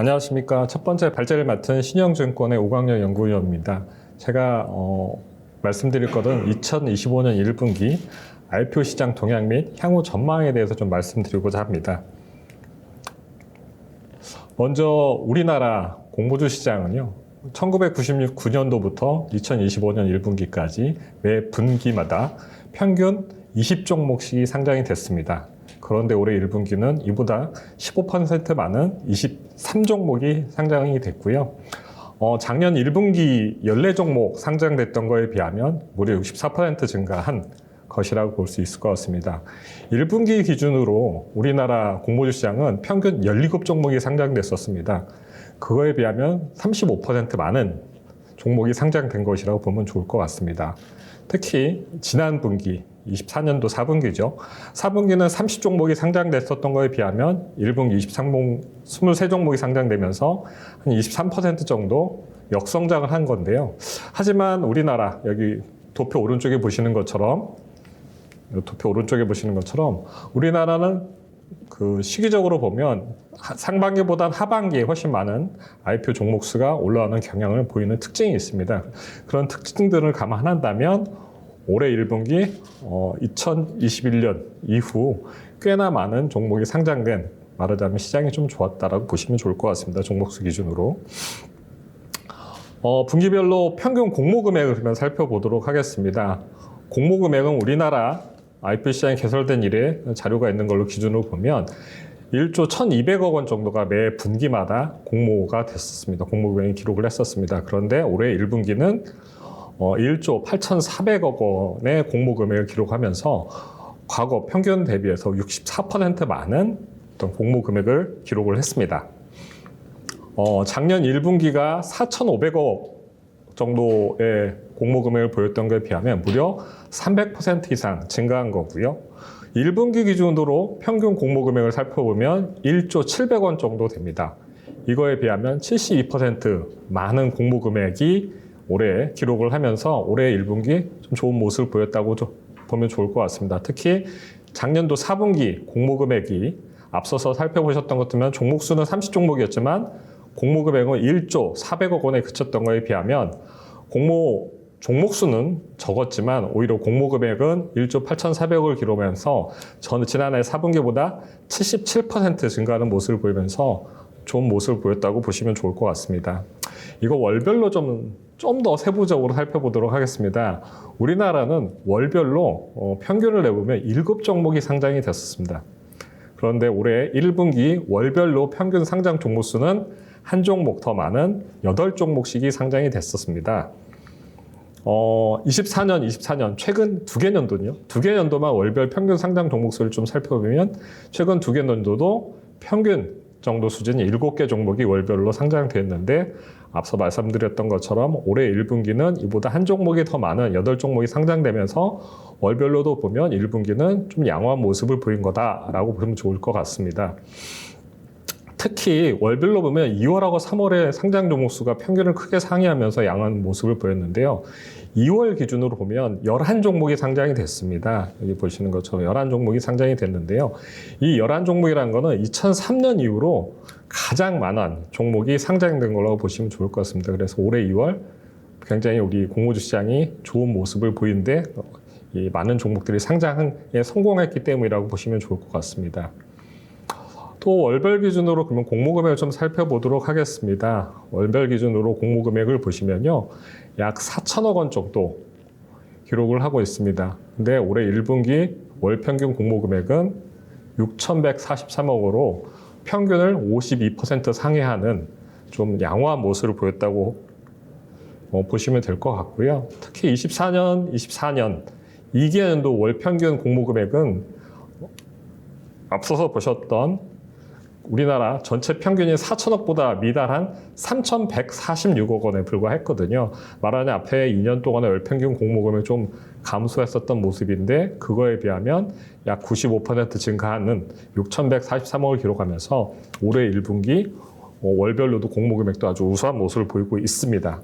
안녕하십니까. 첫 번째 발제를 맡은 신영증권의 오광영 연구위원입니다. 제가 어, 말씀드릴 것은 2025년 1분기 IPO 시장 동향 및 향후 전망에 대해서 좀 말씀드리고자 합니다. 먼저 우리나라 공모주 시장은요. 1996년도부터 2025년 1분기까지 매 분기마다 평균 20종목씩이 상장이 됐습니다. 그런데 올해 1분기는 이보다 15% 많은 23종목이 상장이 됐고요. 어, 작년 1분기 14종목 상장됐던 거에 비하면 무려 64% 증가한 것이라고 볼 수 있을 것 같습니다. 1분기 기준으로 우리나라 공모주 시장은 평균 17종목이 상장됐었습니다. 그거에 비하면 35% 많은 종목이 상장된 것이라고 보면 좋을 것 같습니다. 특히 지난 분기 24년도 4분기죠. 4분기는 30종목이 상장됐었던 거에 비하면 1분기 23종, 23종목이 상장되면서 한 23% 정도 역성장을 한 건데요. 하지만 우리나라 여기 도표 오른쪽에 보시는 것처럼 도표 오른쪽에 보시는 것처럼 우리나라는 그 시기적으로 보면 하- 상반기보단 하반기에 훨씬 많은 IPO 종목 수가 올라오는 경향을 보이는 특징이 있습니다. 그런 특징들을 감안한다면 올해 1분기 어, 2021년 이후 꽤나 많은 종목이 상장된 말하자면 시장이 좀 좋았다라고 보시면 좋을 것 같습니다. 종목 수 기준으로. 어, 분기별로 평균 공모 금액을 그러면 살펴보도록 하겠습니다. 공모 금액은 우리나라 IPO 시장이 개설된 이래 자료가 있는 걸로 기준으로 보면 1조 1,200억 원 정도가 매 분기마다 공모가 됐었습니다. 공모 금액이 기록을 했었습니다. 그런데 올해 1분기는 어, 1조 8,400억 원의 공모 금액을 기록하면서 과거 평균 대비해서 64% 많은 어떤 공모 금액을 기록을 했습니다. 어, 작년 1분기가 4,500억 정도의 공모 금액을 보였던 것에 비하면 무려 300% 이상 증가한 거고요. 1분기 기준으로 평균 공모 금액을 살펴보면 1조 700원 정도 됩니다. 이거에 비하면 72% 많은 공모 금액이 올해 기록을 하면서 올해 1분기 좀 좋은 모습을 보였다고 좀 보면 좋을 것 같습니다. 특히 작년도 4분기 공모 금액이 앞서서 살펴보셨던 것 같으면 종목 수는 30종목이었지만 공모 금액은 1조 400억 원에 그쳤던 거에 비하면 공모 종목 수는 적었지만 오히려 공모 금액은 1조 8,400억을 기록하면서 전 지난해 4분기보다 77% 증가하는 모습을 보이면서 좋은 모습을 보였다고 보시면 좋을 것 같습니다. 이거 월별로 좀 좀 더 세부적으로 살펴보도록 하겠습니다. 우리나라는 월별로 어, 평균을 내보면 7 종목이 상장이 됐었습니다. 그런데 올해 1분기 월별로 평균 상장 종목 수는 한 종목 더 많은 8종목씩이 상장이 됐었습니다. 어, 24년, 24년 최근 두 개 년도는요. 두 개 년도만 월별 평균 상장 종목 수를 좀 살펴보면 최근 두 개 년도도 평균 정도 수준이 7개 종목이 월별로 상장됐는데 앞서 말씀드렸던 것처럼 올해 1분기는 이보다 한 종목이 더 많은 8종목이 상장되면서 월별로도 보면 1분기는 좀 양호한 모습을 보인 거다라고 보면 좋을 것 같습니다. 특히 월별로 보면 2월하고 3월에 상장 종목 수가 평균을 크게 상회하면서 양호한 모습을 보였는데요. 2월 기준으로 보면 11종목이 상장이 됐습니다. 여기 보시는 것처럼 11종목이 상장이 됐는데요. 이 11종목이라는 거는 2003년 이후로 가장 많은 종목이 상장된 걸로 보시면 좋을 것 같습니다. 그래서 올해 2월 굉장히 우리 공모주 시장이 좋은 모습을 보이는데 이 많은 종목들이 상장에 성공했기 때문이라고 보시면 좋을 것 같습니다. 또 월별 기준으로 그러면 공모 금액을 좀 살펴보도록 하겠습니다. 월별 기준으로 공모 금액을 보시면요. 약 4천억 원 정도 기록을 하고 있습니다. 근데 올해 1분기 월 평균 공모 금액은 6,143억으로 평균을 52% 상회하는 좀 양호한 모습을 보였다고 어, 보시면 될 것 같고요. 특히 24년, 24년 2개년도 월 평균 공모 금액은 앞서서 보셨던 우리나라 전체 평균이 4천억보다 미달한 3,146억 원에 불과했거든요. 말하자면 앞에 2년 동안의 월 평균 공모금이 좀 감소했었던 모습인데 그거에 비하면 약 95% 증가하는 6,143억을 기록하면서 올해 1분기 어, 월별로도 공모금액도 아주 우수한 모습을 보이고 있습니다.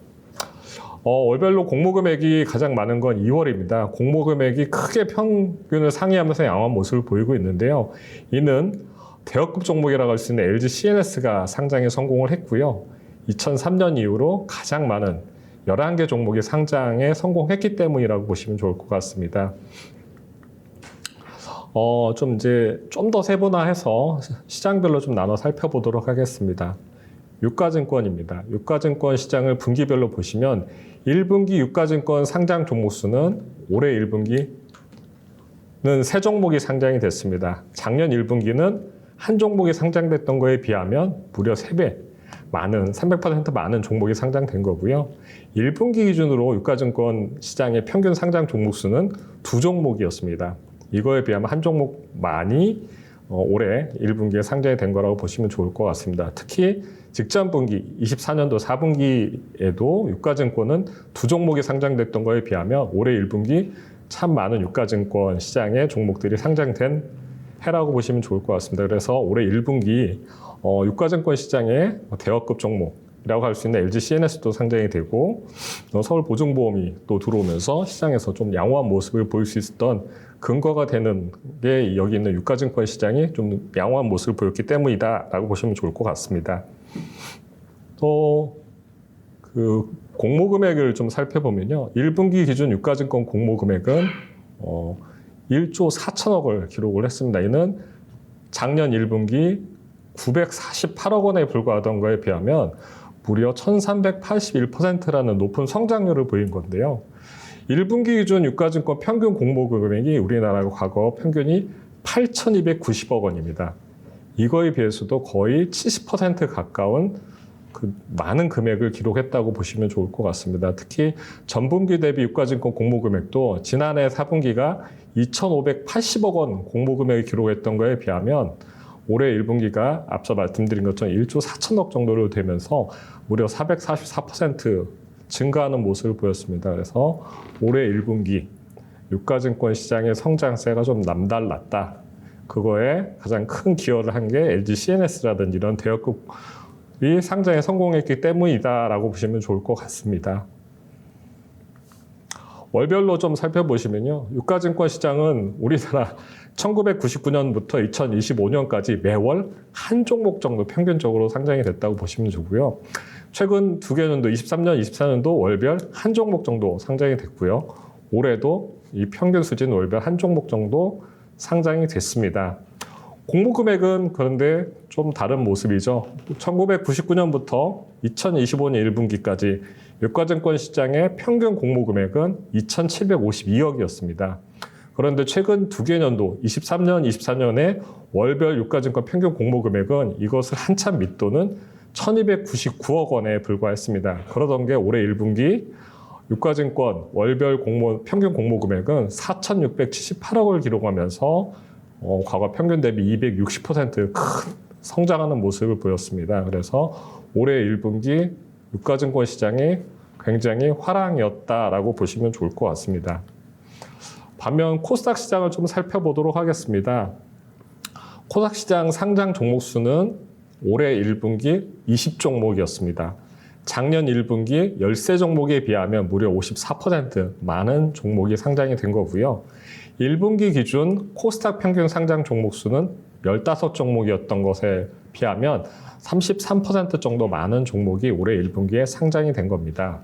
어, 월별로 공모금액이 가장 많은 건 2월입니다. 공모금액이 크게 평균을 상회하면서 양호한 모습을 보이고 있는데요. 이는 대역급 종목이라고 할 수 있는 LG CNS가 상장에 성공을 했고요. 2003년 이후로 가장 많은 11개 종목이 상장에 성공했기 때문이라고 보시면 좋을 것 같습니다. 어, 좀 이제 좀 더 세분화해서 시장별로 좀 나눠 살펴보도록 하겠습니다. 유가증권입니다. 유가증권 시장을 분기별로 보시면 1분기 유가증권 상장 종목 수는 올해 1분기는 세 종목이 상장이 됐습니다. 작년 1분기는 한 종목이 상장됐던 거에 비하면 무려 3배 많은 300% 많은 종목이 상장된 거고요. 1분기 기준으로 유가증권 시장의 평균 상장 종목 수는 두 종목이었습니다. 이거에 비하면 한 종목 많이 어, 올해 1분기에 상장이 된 거라고 보시면 좋을 것 같습니다. 특히 직전 분기 24년도 4분기에도 유가증권은 두 종목이 상장됐던 거에 비하면 올해 1분기 참 많은 유가증권 시장의 종목들이 상장된 해라고 보시면 좋을 것 같습니다. 그래서 올해 1분기 어, 유가증권 시장의 대여급 종목이라고 할 수 있는 LG CNS도 상장이 되고 어, 서울 보증보험이 또 들어오면서 시장에서 좀 양호한 모습을 보일 수 있었던 근거가 되는 게 여기 있는 유가증권 시장이 좀 양호한 모습을 보였기 때문이다라고 보시면 좋을 것 같습니다. 또 그 공모 금액을 좀 살펴보면요. 1분기 기준 유가증권 공모 금액은 어, 1조 4천억을 기록을 했습니다. 이는 작년 1분기 948억 원에 불과하던 거에 비하면 무려 1381%라는 높은 성장률을 보인 건데요. 1분기 기준 유가증권 평균 공모 금액이 우리나라 과거 평균이 8,290억 원입니다. 이거에 비해서도 거의 70% 가까운 그 많은 금액을 기록했다고 보시면 좋을 것 같습니다. 특히 전분기 대비 유가증권 공모 금액도 지난해 4분기가 2,580억 원 공모 금액을 기록했던 거에 비하면 올해 1분기가 앞서 말씀드린 것처럼 1조 4천억 정도로 되면서 무려 444% 증가하는 모습을 보였습니다. 그래서 올해 1분기 유가증권 시장의 성장세가 좀 남달랐다. 그거에 가장 큰 기여를 한 게 LG CNS라든지 이런 대여급 이 상장에 성공했기 때문이다라고 보시면 좋을 것 같습니다. 월별로 좀 살펴보시면요. 유가증권 시장은 우리나라 1999년부터 2025년까지 매월 한 종목 정도 평균적으로 상장이 됐다고 보시면 되고요. 최근 두 개년도 23년, 24년도 월별 한 종목 정도 상장이 됐고요. 올해도 이 평균 수준 월별 한 종목 정도 상장이 됐습니다. 공모 금액은 그런데 좀 다른 모습이죠. 1999년부터 2025년 1분기까지 유가증권 시장의 평균 공모 금액은 2,752억이었습니다. 그런데 최근 두 개 년도 23년, 24년에 월별 유가증권 평균 공모 금액은 이것을 한참 밑도는 1299억 원에 불과했습니다. 그러던 게 올해 1분기 유가증권 월별 공모, 평균 공모 금액은 4,678억을 기록하면서 어, 과거 평균 대비 260%큰 성장하는 모습을 보였습니다. 그래서 올해 1분기 유가증권 시장이 굉장히 화랑이었다라고 보시면 좋을 것 같습니다. 반면 코스닥 시장을 좀 살펴보도록 하겠습니다. 코스닥 시장 상장 종목 수는 올해 1분기 20종목이었습니다. 작년 1분기 13종목에 비하면 무려 54% 많은 종목이 상장이 된 거고요. 1분기 기준 코스닥 평균 상장 종목 수는 15종목이었던 것에 비하면 33% 정도 많은 종목이 올해 1분기에 상장이 된 겁니다.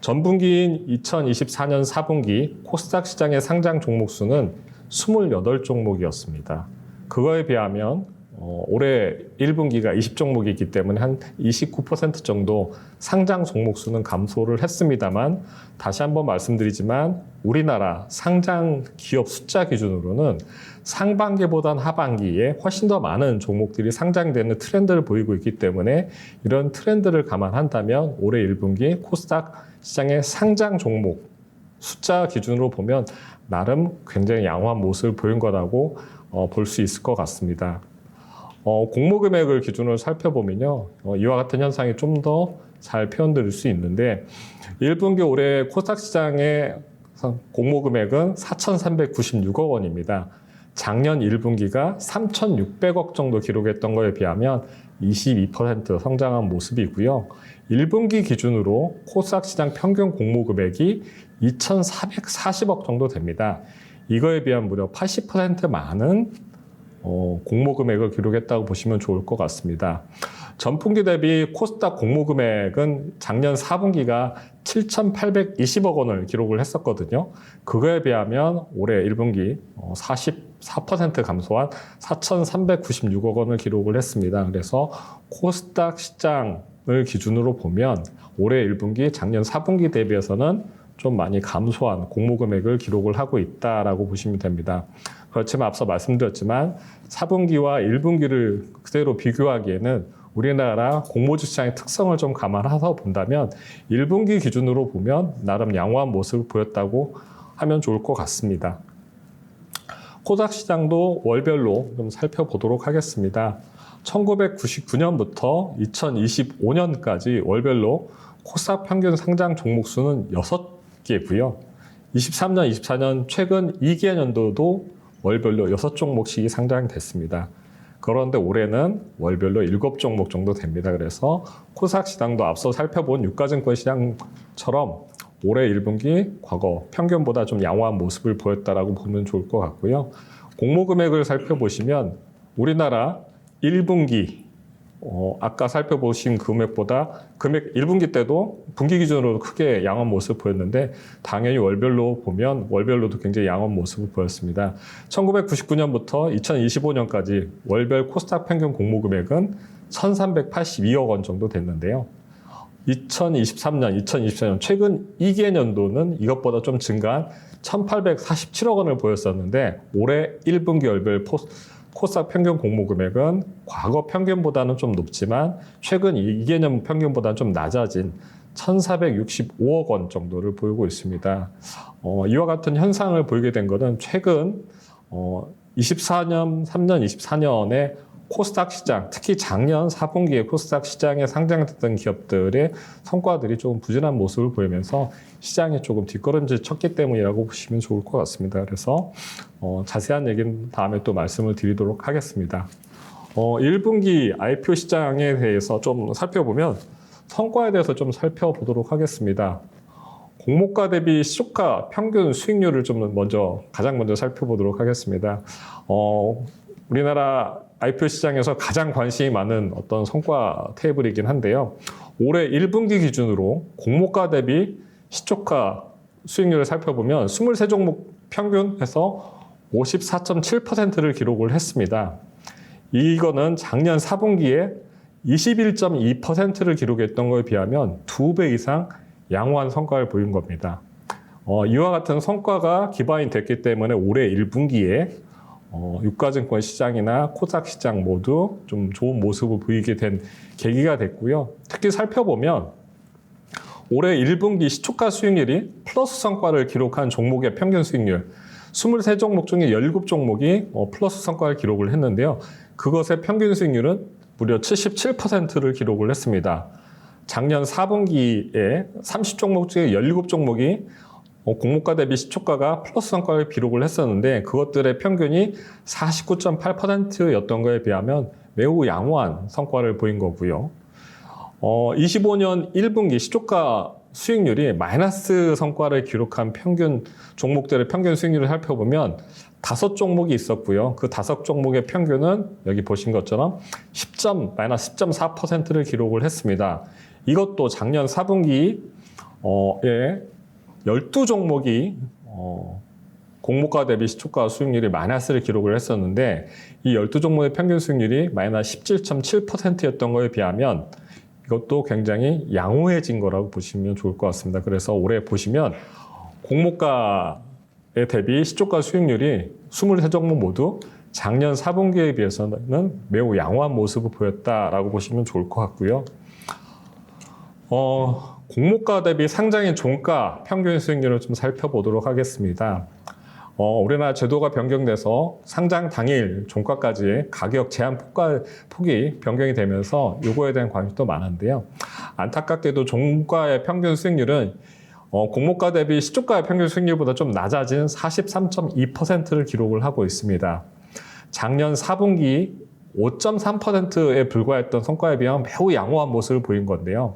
전분기인 2024년 4분기 코스닥 시장의 상장 종목 수는 28종목이었습니다. 그거에 비하면 어, 올해 1분기가 20종목이기 때문에 한 29% 정도 상장 종목 수는 감소를 했습니다만 다시 한번 말씀드리지만 우리나라 상장 기업 숫자 기준으로는 상반기보단 하반기에 훨씬 더 많은 종목들이 상장되는 트렌드를 보이고 있기 때문에 이런 트렌드를 감안한다면 올해 1분기 코스닥 시장의 상장 종목 숫자 기준으로 보면 나름 굉장히 양호한 모습을 보인 거라고 어, 볼 수 있을 것 같습니다. 어, 공모 금액을 기준으로 살펴보면요. 어, 이와 같은 현상이 좀 더 잘 표현될 수 있는데 1분기 올해 코스닥 시장의 공모 금액은 4,396억 원입니다. 작년 1분기가 3,600억 정도 기록했던 거에 비하면 22% 성장한 모습이고요. 1분기 기준으로 코스닥 시장 평균 공모 금액이 2,440억 정도 됩니다. 이거에 비하면 무려 80% 많은 어, 공모 금액을 기록했다고 보시면 좋을 것 같습니다. 전분기 대비 코스닥 공모 금액은 작년 4분기가 7,820억 원을 기록을 했었거든요. 그거에 비하면 올해 1분기 44% 감소한 4,396억 원을 기록을 했습니다. 그래서 코스닥 시장을 기준으로 보면 올해 1분기 작년 4분기 대비해서는 좀 많이 감소한 공모 금액을 기록을 하고 있다라고 보시면 됩니다. 그렇지만 앞서 말씀드렸지만 4분기와 1분기를 그대로 비교하기에는 우리나라 공모주 시장의 특성을 좀 감안해서 본다면 1분기 기준으로 보면 나름 양호한 모습을 보였다고 하면 좋을 것 같습니다. 코닥 시장도 월별로 좀 살펴보도록 하겠습니다. 1999년부터 2025년까지 월별로 코스닥 평균 상장 종목 수는 6개고요. 23년, 24년 최근 2개년도도 월별로 6종목씩이 상장됐습니다. 그런데 올해는 월별로 7종목 정도 됩니다. 그래서 코스닥 시장도 앞서 살펴본 유가증권 시장처럼 올해 1분기 과거 평균보다 좀 양호한 모습을 보였다라고 보면 좋을 것 같고요. 공모 금액을 살펴보시면 우리나라 1분기 어, 아까 살펴보신 금액보다 금액 1분기 때도 분기 기준으로 크게 양호한 모습을 보였는데 당연히 월별로 보면 월별로도 굉장히 양호한 모습을 보였습니다. 1999년부터 2025년까지 월별 코스닥 평균 공모 금액은 1,382억 원 정도 됐는데요. 2023년, 2024년 최근 2개년도는 이것보다 좀 증가한 1,847억 원을 보였었는데 올해 1분기 월별 포, 코스닥 평균 공모 금액은 과거 평균보다는 좀 높지만 최근 2개년 평균보다는 좀 낮아진 1,465억 원 정도를 보이고 있습니다. 어, 이와 같은 현상을 보이게 된 것은 최근 어, 24년, 3년, 24년에 코스닥 시장, 특히 작년 4분기에 코스닥 시장에 상장됐던 기업들의 성과들이 조금 부진한 모습을 보이면서 시장에 조금 뒷걸음질 쳤기 때문이라고 보시면 좋을 것 같습니다. 그래서 어, 자세한 얘기는 다음에 또 말씀을 드리도록 하겠습니다. 어, 1분기 IPO 시장에 대해서 좀 살펴보면 성과에 대해서 좀 살펴보도록 하겠습니다. 공모가 대비 시초가 평균 수익률을 좀 먼저 가장 먼저 살펴보도록 하겠습니다. 어, 우리나라 IPO 시장에서 가장 관심이 많은 어떤 성과 테이블이긴 한데요. 올해 1분기 기준으로 공모가 대비 시초가 수익률을 살펴보면 23종목 평균에서 54.7%를 기록을 했습니다. 이거는 작년 4분기에 21.2%를 기록했던 거에 비하면 두 배 이상 양호한 성과를 보인 겁니다. 어, 이와 같은 성과가 기반이 됐기 때문에 올해 1분기에 어, 유가증권 시장이나 코스닥 시장 모두 좀 좋은 모습을 보이게 된 계기가 됐고요. 특히 살펴보면 올해 1분기 시초가 수익률이 플러스 성과를 기록한 종목의 평균 수익률 23종목 중에 17종목이 어, 플러스 성과를 기록을 했는데요. 그것의 평균 수익률은 무려 77%를 기록을 했습니다. 작년 4분기에 30종목 중에 17종목이 어, 공모가 대비 시초가가 플러스 성과를 기록을 했었는데 그것들의 평균이 49.8%였던 거에 비하면 매우 양호한 성과를 보인 거고요. 어, 25년 1분기 시초가 수익률이 마이너스 성과를 기록한 평균 종목들의 평균 수익률을 살펴보면 다섯 종목이 있었고요. 그 다섯 종목의 평균은 여기 보신 것처럼 10점 마이너스 10.4%를 기록을 했습니다. 이것도 작년 4분기에 12종목이 어, 공모가 대비 시초가 수익률이 마이너스를 기록을 했었는데 이 12종목의 평균 수익률이 마이너스 17.7%였던 거에 비하면 이것도 굉장히 양호해진 거라고 보시면 좋을 것 같습니다. 그래서 올해 보시면 공모가에 대비 시초가 수익률이 23종목 모두 작년 4분기에 비해서는 매우 양호한 모습을 보였다라고 보시면 좋을 것 같고요. 어, 공모가 대비 상장의 종가 평균 수익률을 좀 살펴보도록 하겠습니다. 어, 우리나라 제도가 변경돼서 상장 당일 종가까지 가격 제한 폭가, 폭이 변경이 되면서 이거에 대한 관심도 많은데요. 안타깝게도 종가의 평균 수익률은 어, 공모가 대비 시초가의 평균 수익률보다 좀 낮아진 43.2%를 기록을 하고 있습니다. 작년 4분기 5.3%에 불과했던 성과에 비하면 매우 양호한 모습을 보인 건데요.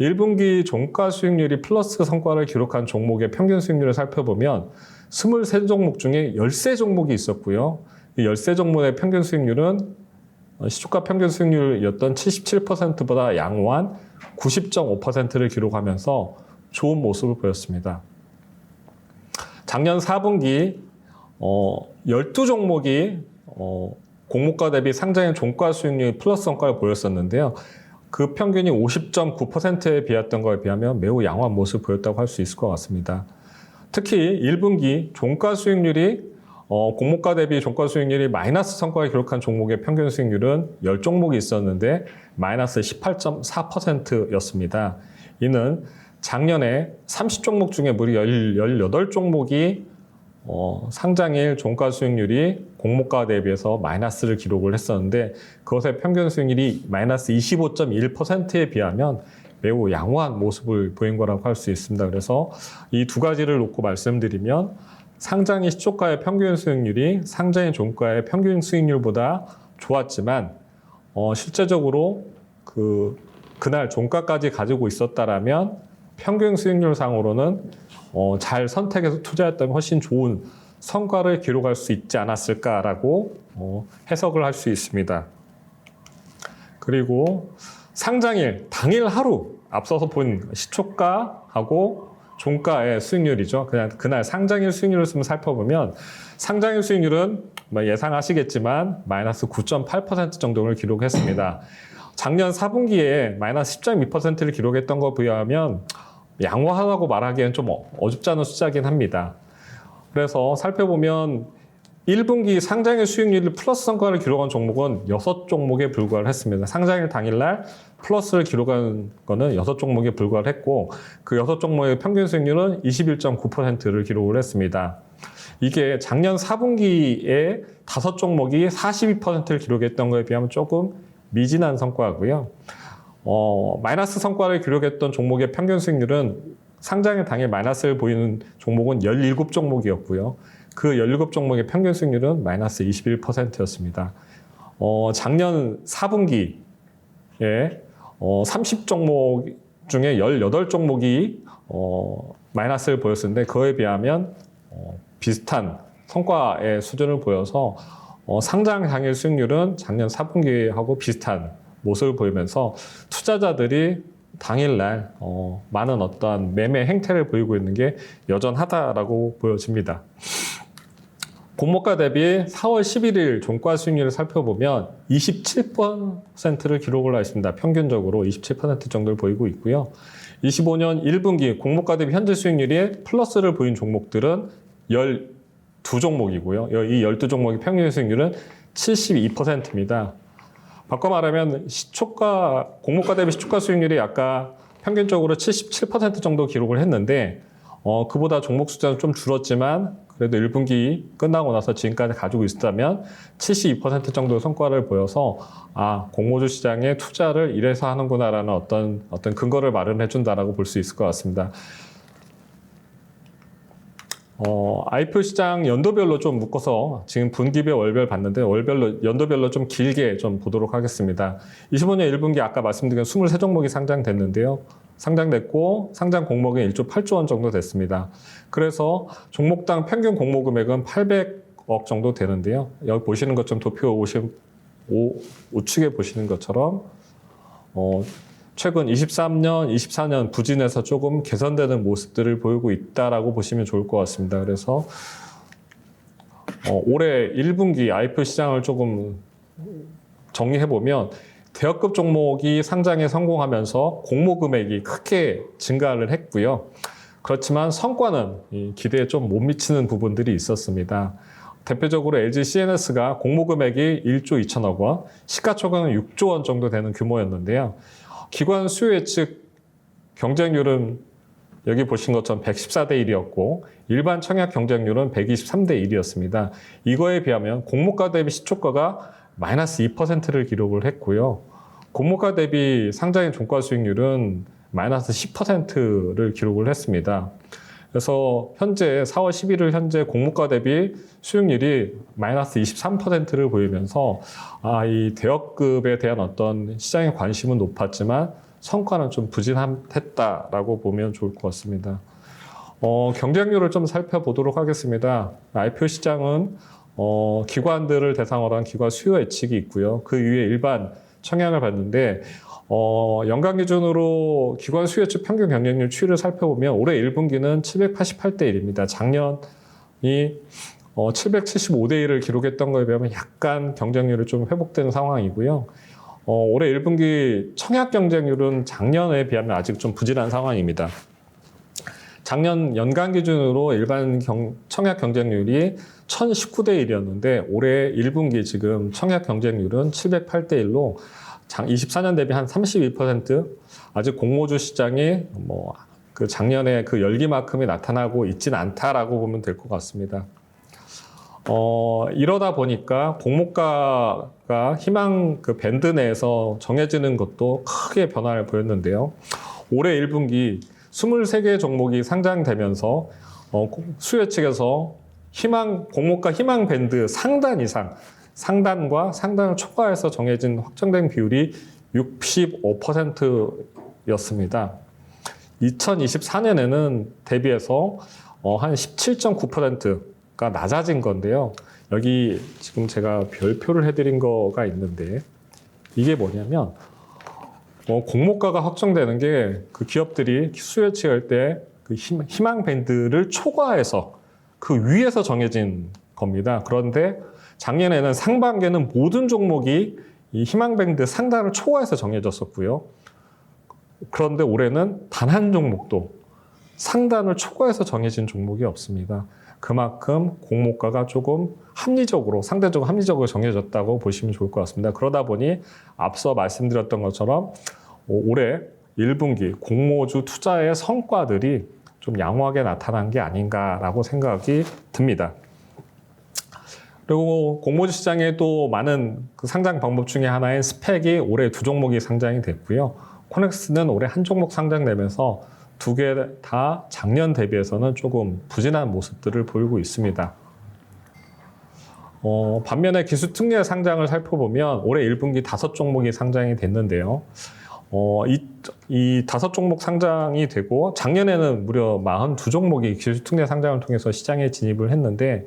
1분기 종가 수익률이 플러스 성과를 기록한 종목의 평균 수익률을 살펴보면 23종목 중에 13종목이 있었고요. 이 열세 종목의 평균 수익률은 어, 시초가 평균 수익률이었던 77%보다 양호한 90.5%를 기록하면서 좋은 모습을 보였습니다. 작년 4분기 어, 12종목이 어, 공모가 대비 상장의 종가 수익률이 플러스 성과를 보였었는데요. 그 평균이 50.9%에 비했던 거에 비하면 매우 양호한 모습을 보였다고 할 수 있을 것 같습니다. 특히 1분기 종가 수익률이 어, 공모가 대비 종가 수익률이 마이너스 성과를 기록한 종목의 평균 수익률은 10종목이 있었는데 마이너스 18.4%였습니다. 이는 작년에 30종목 중에 무려 18종목이 어, 상장일 종가 수익률이 공모가 대비해서 마이너스를 기록을 했었는데 그것의 평균 수익률이 마이너스 25.1%에 비하면 매우 양호한 모습을 보인 거라고 할 수 있습니다. 그래서 이 두 가지를 놓고 말씀드리면 상장일 시초가의 평균 수익률이 상장일 종가의 평균 수익률보다 좋았지만 어, 실제적으로 그 그날 종가까지 가지고 있었다라면 평균 수익률 상으로는 어, 잘 선택해서 투자했다면 훨씬 좋은 성과를 기록할 수 있지 않았을까라고 어, 해석을 할 수 있습니다. 그리고 상장일 당일 하루 앞서서 본 시초가하고 종가의 수익률이죠. 그냥 그날 상장일 수익률을 좀 살펴보면 상장일 수익률은 뭐 예상하시겠지만 마이너스 9.8% 정도를 기록했습니다. 작년 4분기에 마이너스 10.2%를 기록했던 거 비하면 양호하다고 말하기엔 좀 어줍지 않은 숫자긴 합니다. 그래서 살펴보면 1분기 상장일 수익률이 플러스 성과를 기록한 종목은 6종목에 불과를 했습니다. 상장일 당일날 플러스를 기록한 거는 6종목에 불과를 했고 그 6종목의 평균 수익률은 21.9%를 기록을 했습니다. 이게 작년 4분기에 5종목이 42%를 기록했던 거에 비하면 조금 미진한 성과고요. 어, 마이너스 성과를 기록했던 종목의 평균 수익률은 상장일 당일 마이너스를 보이는 종목은 17종목이었고요. 그 17종목의 평균 수익률은 마이너스 21%였습니다. 어, 작년 4분기에 어, 30종목 중에 18종목이 어, 마이너스를 보였었는데 그에 비하면 어, 비슷한 성과의 수준을 보여서 어, 상장 당일 수익률은 작년 4분기하고 비슷한 모습을 보이면서 투자자들이 당일날 어, 많은 어떠한 매매 행태를 보이고 있는 게 여전하다라고 보여집니다. 공모가 대비 4월 11일 종가 수익률을 살펴보면 27%를 기록을 하였습니다. 평균적으로 27% 정도를 보이고 있고요. 25년 1분기 공모가 대비 현재 수익률이 플러스를 보인 종목들은 12종목이고요. 이 12종목의 평균 수익률은 72%입니다. 바꿔 말하면 시초가 공모가 대비 시초가 수익률이 아까 평균적으로 77% 정도 기록을 했는데 어, 그보다 종목 숫자는 좀 줄었지만 그래도 1분기 끝나고 나서 지금까지 가지고 있었다면 72% 정도의 성과를 보여서 아 공모주 시장에 투자를 이래서 하는구나라는 어떤 어떤 근거를 마련해 준다라고 볼 수 있을 것 같습니다. 어, IPO 시장 연도별로 좀 묶어서 지금 분기별 월별 봤는데 월별로 연도별로 좀 길게 좀 보도록 하겠습니다. 25년 1분기 아까 말씀드린 23종목이 상장됐는데요. 상장됐고 상장 공모금이 1조 8조 원 정도 됐습니다. 그래서 종목당 평균 공모 금액은 800억 정도 되는데요. 여기 보시는 것처럼 도표 50, 우측에 보시는 것처럼 어, 최근 23년, 24년 부진에서 조금 개선되는 모습들을 보이고 있다라고 보시면 좋을 것 같습니다. 그래서 어, 올해 1분기 IPO 시장을 조금 정리해 보면 대여급 종목이 상장에 성공하면서 공모 금액이 크게 증가를 했고요. 그렇지만 성과는 기대에 좀 못 미치는 부분들이 있었습니다. 대표적으로 LG CNS가 공모 금액이 1조 2천억 원, 시가총액은 6조 원 정도 되는 규모였는데요. 기관 수요 예측 경쟁률은 여기 보신 것처럼 114대 1이었고 일반 청약 경쟁률은 123대 1이었습니다. 이거에 비하면 공모가 대비 시초가가 마이너스 2%를 기록을 했고요. 공모가 대비 상장의 종가 수익률은 마이너스 10%를 기록을 했습니다. 그래서 현재 4월 11일 현재 공모가 대비 수익률이 마이너스 23%를 보이면서 아, 이 대역급에 대한 어떤 시장의 관심은 높았지만 성과는 좀 부진했다라고 보면 좋을 것 같습니다. 어, 경쟁률을 좀 살펴보도록 하겠습니다. IPO 시장은 어, 기관들을 대상으로 한 기관 수요 예측이 있고요. 그 위에 일반 청약을 봤는데 어, 연간 기준으로 기관 수요 예측 평균 경쟁률 추이를 살펴보면 올해 1분기는 788대 1입니다. 작년이 어, 775대 1을 기록했던 거에 비하면 약간 경쟁률이 좀 회복되는 상황이고요. 어, 올해 1분기 청약 경쟁률은 작년에 비하면 아직 좀 부진한 상황입니다. 작년 연간 기준으로 일반 경, 청약 경쟁률이 1019대 1이었는데 올해 1분기 지금 청약 경쟁률은 708대 1로 24년 대비 한 32% 아직 공모주 시장이 뭐 그 작년에 그 열기만큼이 나타나고 있진 않다라고 보면 될 것 같습니다. 어, 이러다 보니까 공모가가 희망 그 밴드 내에서 정해지는 것도 크게 변화를 보였는데요. 올해 1분기 23개 종목이 상장되면서 어, 수요 측에서 희망 공모가 희망 밴드 상단 이상 상단과 상단을 초과해서 정해진 확정된 비율이 65%였습니다. 2024년에는 대비해서 어, 한 17.9%가 낮아진 건데요. 여기 지금 제가 별표를 해드린 거가 있는데 이게 뭐냐면 어, 공모가가 확정되는 게 그 기업들이 수요 측할 때 그 희망 밴드를 초과해서 그 위에서 정해진 겁니다. 그런데 작년에는 상반기에는 모든 종목이 이 희망 밴드 상단을 초과해서 정해졌었고요. 그런데 올해는 단 한 종목도 상단을 초과해서 정해진 종목이 없습니다. 그만큼 공모가가 조금 합리적으로, 상대적으로 합리적으로 정해졌다고 보시면 좋을 것 같습니다. 그러다 보니 앞서 말씀드렸던 것처럼 올해 1분기 공모주 투자의 성과들이 좀 양호하게 나타난 게 아닌가라고 생각이 듭니다. 그리고 공모주 시장에 또 많은 그 상장 방법 중에 하나인 스펙이 올해 두 종목이 상장이 됐고요. 코넥스는 올해 한 종목 상장되면서 두 개 다 작년 대비해서는 조금 부진한 모습들을 보이고 있습니다. 어, 반면에 기술 특례 상장을 살펴보면 올해 1분기 다섯 종목이 상장이 됐는데요. 어, 이, 이 다섯 종목 상장이 되고 작년에는 무려 42종목이 기술 특례 상장을 통해서 시장에 진입을 했는데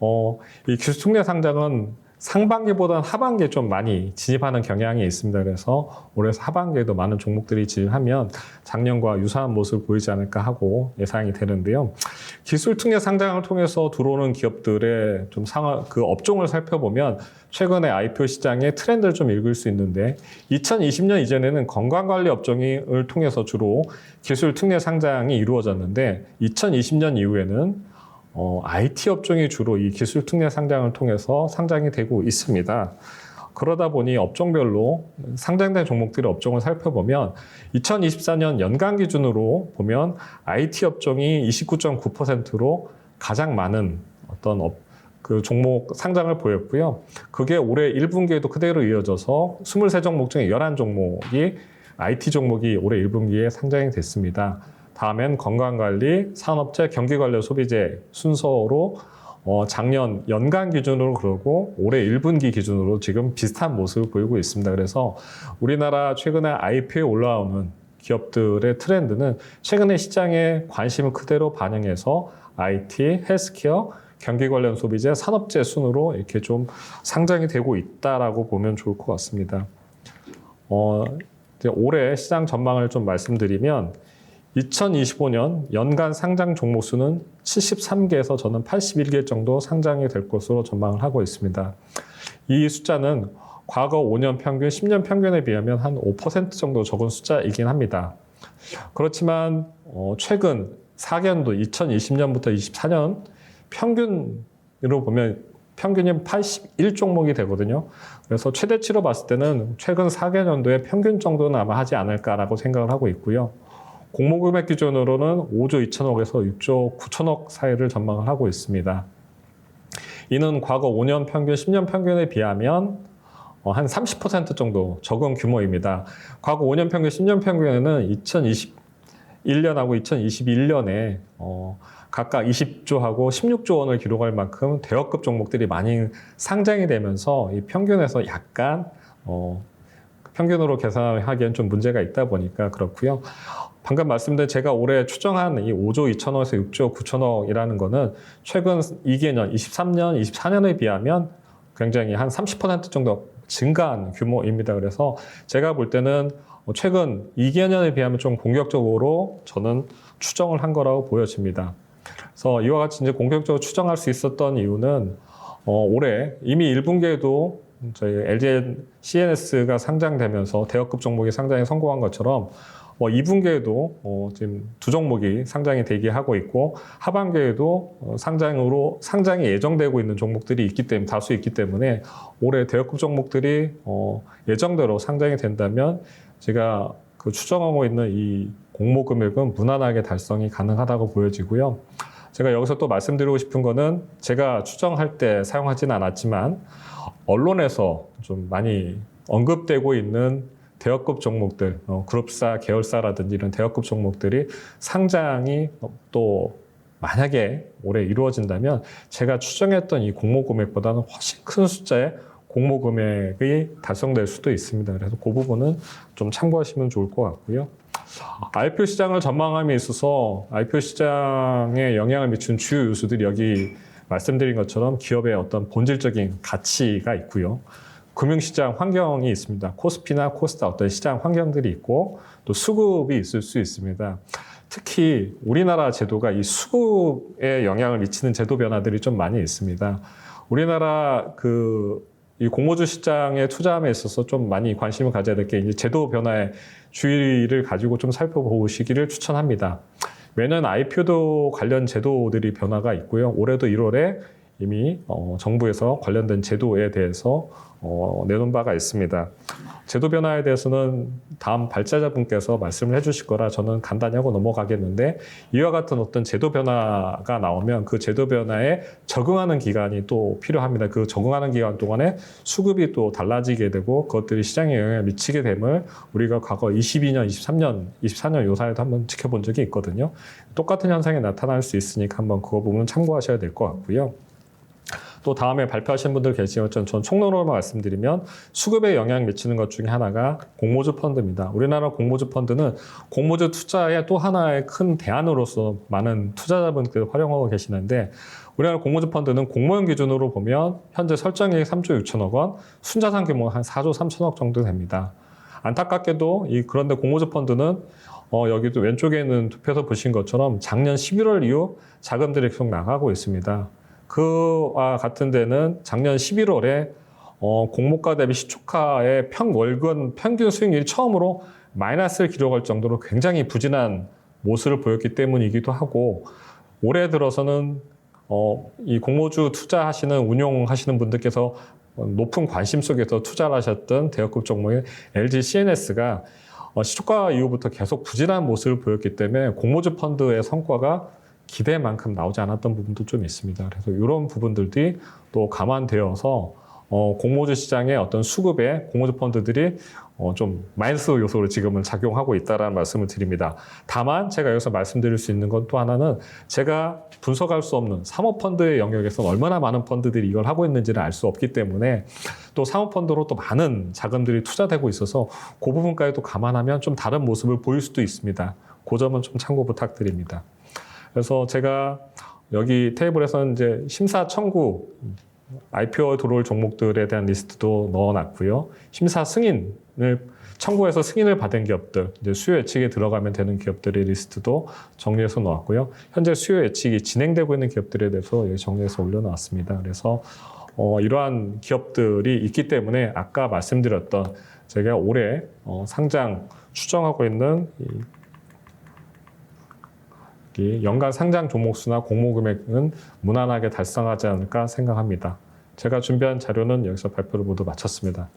어, 이 기술 특례 상장은 상반기보다는 하반기에 좀 많이 진입하는 경향이 있습니다. 그래서 올해 하반기에도 많은 종목들이 진입하면 작년과 유사한 모습을 보이지 않을까 하고 예상이 되는데요. 기술 특례 상장을 통해서 들어오는 기업들의 좀 상황, 그 업종을 살펴보면 최근에 IPO 시장의 트렌드를 좀 읽을 수 있는데 2020년 이전에는 건강관리 업종을 통해서 주로 기술 특례 상장이 이루어졌는데 2020년 이후에는 어, IT 업종이 주로 이 기술 특례 상장을 통해서 상장이 되고 있습니다. 그러다 보니 업종별로 상장된 종목들의 업종을 살펴보면 2024년 연간 기준으로 보면 IT 업종이 29.9%로 가장 많은 어떤 업, 그 종목 상장을 보였고요. 그게 올해 1분기에도 그대로 이어져서 23종목 중에 11종목이 IT 종목이 올해 1분기에 상장이 됐습니다. 다음엔 건강관리, 산업재, 경기관련 소비재 순서로 어, 작년 연간 기준으로 그러고 올해 1분기 기준으로 지금 비슷한 모습을 보이고 있습니다. 그래서 우리나라 최근에 IPO에 올라오는 기업들의 트렌드는 최근에 시장에 관심을 그대로 반영해서 IT, 헬스케어, 경기 관련 소비재, 산업재 순으로 이렇게 좀 상장이 되고 있다라고 보면 좋을 것 같습니다. 어, 올해 시장 전망을 좀 말씀드리면 2025년 연간 상장 종목 수는 73개에서 저는 81개 정도 상장이 될 것으로 전망을 하고 있습니다. 이 숫자는 과거 5년 평균, 10년 평균에 비하면 한 5% 정도 적은 숫자이긴 합니다. 그렇지만 어, 최근 4년도 2020년부터 24년 평균으로 보면 평균이 81종목이 되거든요. 그래서 최대치로 봤을 때는 최근 4개년도의 평균 정도는 아마 하지 않을까라고 생각을 하고 있고요. 공모금액 기준으로는 5조 2천억에서 6조 9천억 사이를 전망을 하고 있습니다. 이는 과거 5년 평균, 10년 평균에 비하면 어, 한30% 정도 적은 규모입니다. 과거 5년 평균, 10년 평균에는 2021년하고 2021년에 어, 각각 20조하고 16조 원을 기록할 만큼 대여급 종목들이 많이 상장이 되면서 이 평균에서 약간 어, 평균으로 계산하기엔 좀 문제가 있다 보니까 그렇고요. 방금 말씀드린 제가 올해 추정한 이 5조 2천억에서 6조 9천억이라는 거는 최근 2개년, 23년, 24년에 비하면 굉장히 한 30% 정도 증가한 규모입니다. 그래서 제가 볼 때는 최근 2개년에 비하면 좀 공격적으로 저는 추정을 한 거라고 보여집니다. 그래서 이와 같이 이제 공격적으로 추정할 수 있었던 이유는 어, 올해 이미 1분기에도 저희 LG CNS가 상장되면서 대여급 종목이 상장에 성공한 것처럼 어, 2분기에도 어, 지금 두 종목이 상장이 대기하고 있고 하반기에도 어, 상장으로 상장이 예정되고 있는 종목들이 있기 때문에 다수 있기 때문에 올해 대여급 종목들이 어, 예정대로 상장이 된다면 제가 그 추정하고 있는 이 공모 금액은 무난하게 달성이 가능하다고 보여지고요. 제가 여기서 또 말씀드리고 싶은 거는 제가 추정할 때 사용하지는 않았지만 언론에서 좀 많이 언급되고 있는 대여급 종목들, 어, 그룹사, 계열사라든지 이런 대여급 종목들이 상장이 또 만약에 올해 이루어진다면 제가 추정했던 이 공모 금액보다는 훨씬 큰 숫자의 공모 금액이 달성될 수도 있습니다. 그래서 그 부분은 좀 참고하시면 좋을 것 같고요. IPO 시장을 전망함에 있어서 IPO 시장에 영향을 미치는 주요 요소들이 여기 말씀드린 것처럼 기업의 어떤 본질적인 가치가 있고요. 금융시장 환경이 있습니다. 코스피나 코스타 어떤 시장 환경들이 있고 또 수급이 있을 수 있습니다. 특히 우리나라 제도가 이 수급에 영향을 미치는 제도 변화들이 좀 많이 있습니다. 우리나라 그 이 공모주 시장에 투자함에 있어서 좀 많이 관심을 가져야 될 게 이제 제도 변화의 주의를 가지고 좀 살펴보시기를 추천합니다. 매년 IPO도 관련 제도들이 변화가 있고요. 올해도 1월에 이미 어, 정부에서 관련된 제도에 대해서 어, 내놓은 바가 있습니다. 제도 변화에 대해서는 다음 발제자분께서 말씀을 해주실 거라 저는 간단히 하고 넘어가겠는데 이와 같은 어떤 제도 변화가 나오면 그 제도 변화에 적응하는 기간이 또 필요합니다. 그 적응하는 기간 동안에 수급이 또 달라지게 되고 그것들이 시장에 영향을 미치게 됨을 우리가 과거 22년, 23년, 24년 요 사이에도 한번 지켜본 적이 있거든요. 똑같은 현상이 나타날 수 있으니까 한번 그거 부분 참고하셔야 될 것 같고요. 또 다음에 발표하신 분들 계시겠지만 전 총론으로만 말씀드리면 수급에 영향 미치는 것 중에 하나가 공모주 펀드입니다. 우리나라 공모주 펀드는 공모주 투자의 또 하나의 큰 대안으로서 많은 투자자분들 활용하고 계시는데 우리나라 공모주 펀드는 공모형 기준으로 보면 현재 설정액 3조 6천억 원, 순자산 규모 한 4조 3천억 정도 됩니다. 안타깝게도 이 그런데 공모주 펀드는 어, 여기도 왼쪽에 있는 투표에서 보신 것처럼 작년 11월 이후 자금들이 계속 나가고 있습니다. 그와 같은 데는 작년 11월에 어, 공모가 대비 시초가의 평 월근 평균 수익률이 처음으로 마이너스를 기록할 정도로 굉장히 부진한 모습을 보였기 때문이기도 하고 올해 들어서는 어, 이 공모주 투자하시는 운용하시는 분들께서 높은 관심 속에서 투자를 하셨던 대여급 종목인 LG CNS가 어, 시초가 이후부터 계속 부진한 모습을 보였기 때문에 공모주 펀드의 성과가 기대만큼 나오지 않았던 부분도 좀 있습니다. 그래서 이런 부분들이 또 감안되어서 어, 공모주 시장의 어떤 수급에 공모주 펀드들이 어, 좀 마이너스 요소로 지금은 작용하고 있다는 말씀을 드립니다. 다만 제가 여기서 말씀드릴 수 있는 건 또 하나는 제가 분석할 수 없는 사모펀드의 영역에서 얼마나 많은 펀드들이 이걸 하고 있는지를 알 수 없기 때문에 또 사모펀드로 또 많은 자금들이 투자되고 있어서 그 부분까지도 감안하면 좀 다른 모습을 보일 수도 있습니다. 그 점은 좀 참고 부탁드립니다. 그래서 제가 여기 테이블에서는 이제 심사 청구 IPO 들어올 종목들에 대한 리스트도 넣어놨고요. 심사 승인을 청구해서 승인을 받은 기업들, 이제 수요 예측에 들어가면 되는 기업들의 리스트도 정리해서 놓았고요. 현재 수요 예측이 진행되고 있는 기업들에 대해서 여기 정리해서 올려놓았습니다. 그래서 어, 이러한 기업들이 있기 때문에 아까 말씀드렸던 제가 올해 어, 상장 추정하고 있는 이 연간 상장 종목수나 공모 금액은 무난하게 달성하지 않을까 생각합니다. 제가 준비한 자료는 여기서 발표를 모두 마쳤습니다.